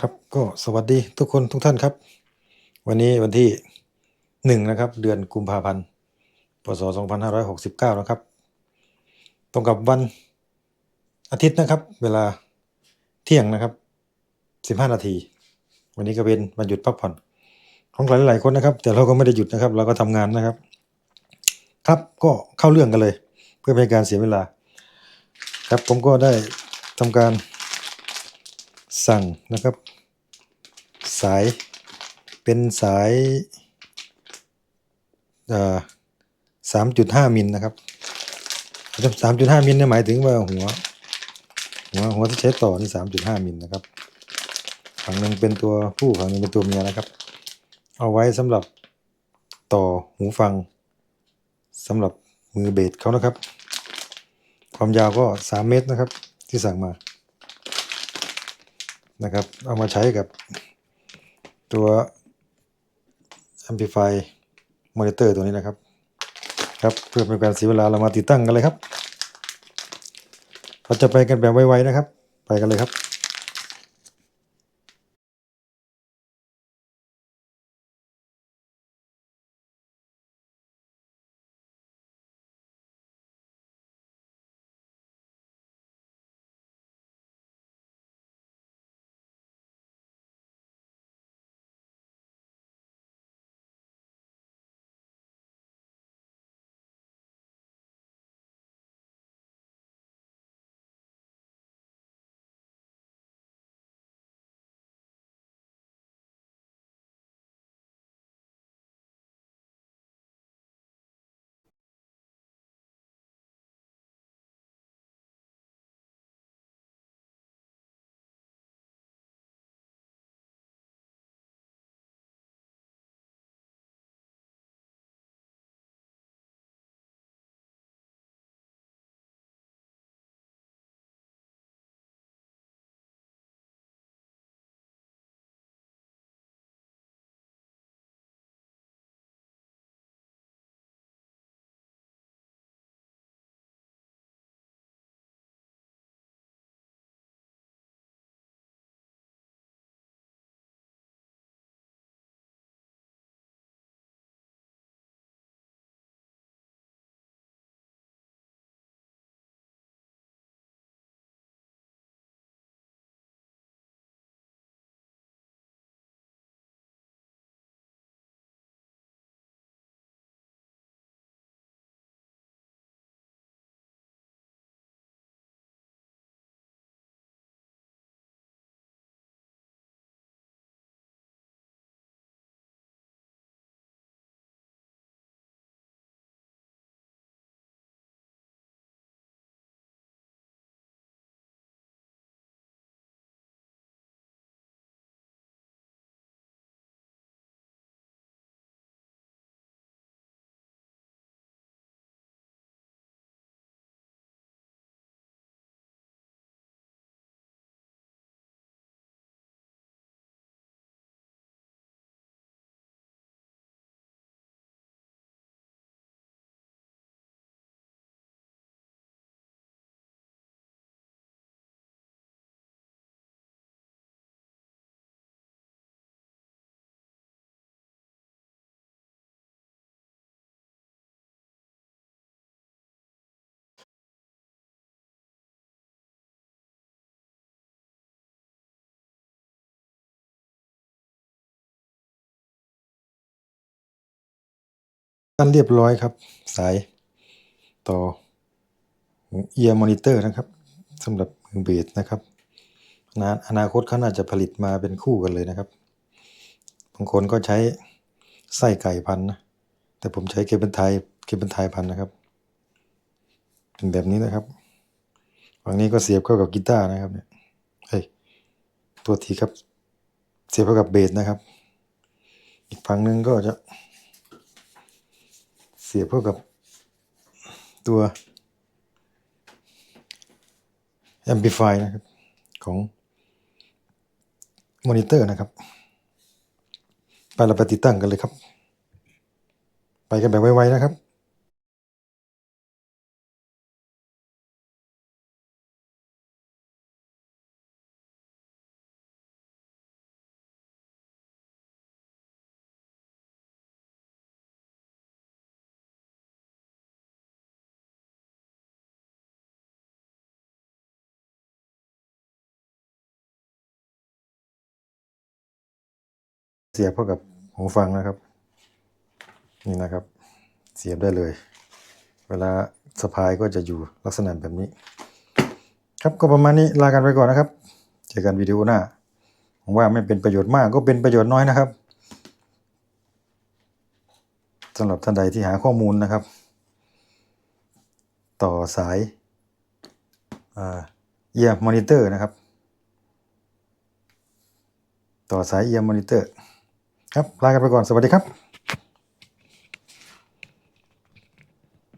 ครับก็สวัสดีทุกคนทุกท่านครับ วันนี้วันที่หนึ่งนะครับ เดือนกุมภาพันธ์พศ2569 นะครับ ตรงกับวันอาทิตย์นะครับ เวลาเที่ยงนะครับ 15 นาที วันนี้ก็เป็นวันหยุดพักผ่อนของหลายๆคนนะครับ แต่เราก็ไม่ได้หยุดนะครับ เราก็ทำงานนะครับ ครับก็เข้าเรื่องกันเลย เพื่อไม่ให้การเสียเวลา ครับผมก็ได้ทำการ สั่งนะครับ สายเป็นสายสามจุดห้ามิลนะครับสามจุดห้ามิลเนี่ยหมายถึงว่าหัว หัวหัวที่ใช้ต่อนี่สามจุดห้ามิลนะครับฝั่งหนึ่งเป็นตัวผู้ฝั่งหนึ่งเป็นตัวเมียนะครับ เอาไว้สำหรับต่อหูฟังสำหรับมือเบสเขานะครับ ความยาวก็สามเมตรนะครับที่สั่งมา นะครับ เอามาใช้กับตัว Amplify Monitor ตัวนี้นะครับ ครับเพื่อเป็นการเสียเวลาเรามาติดตั้งกันเลยครับ เราจะไปกันแบบไวๆนะครับ ไปกันเลยครับ กันเรียบร้อยครับ สายต่อเอียร์มอนิเตอร์นะครับสำหรับมือเบสนะครับนะอนาคตเขาน่าจะผลิตมาเป็นคู่กันเลยนะครับ บางคนก็ใช้ไส้ไก่พันนะ แต่ผมใช้เคเบิลไทยเคเบิลไทยพันนะครับ เป็นแบบนี้นะครับฝั่งนี้ก็เสียบเข้ากับกีตาร์นะครับเนี่ยเฮ้ยตัวทีครับ เสียบเข้ากับเบสนะครับ อีกฝั่งหนึ่งก็จะ สียบเข้ากับตัวแอมพลิฟายนะครับ ของมอนิเตอร์นะครับ ไปเราไปติดตั้งกันเลยครับ ไปกันแบบไวๆนะครับ เสียบเข้ากับหูฟังนะครับ นี่นะครับ เสียบได้เลย เวลาสะพายก็จะอยู่ลักษณะแบบนี้ ครับก็ประมาณนี้ลากันไปก่อนนะครับ เจอกันวิดีโอหน้าผมว่าไม่เป็นประโยชน์มากก็เป็นประโยชน์น้อยนะครับสำหรับท่านใดที่หาข้อมูลนะครับ ต่อสายเอียร์มอนิเตอร์นะครับ ต่อสายเอียร์มอนิเตอร์ ครับลากันไปก่อนสวัสดีครับ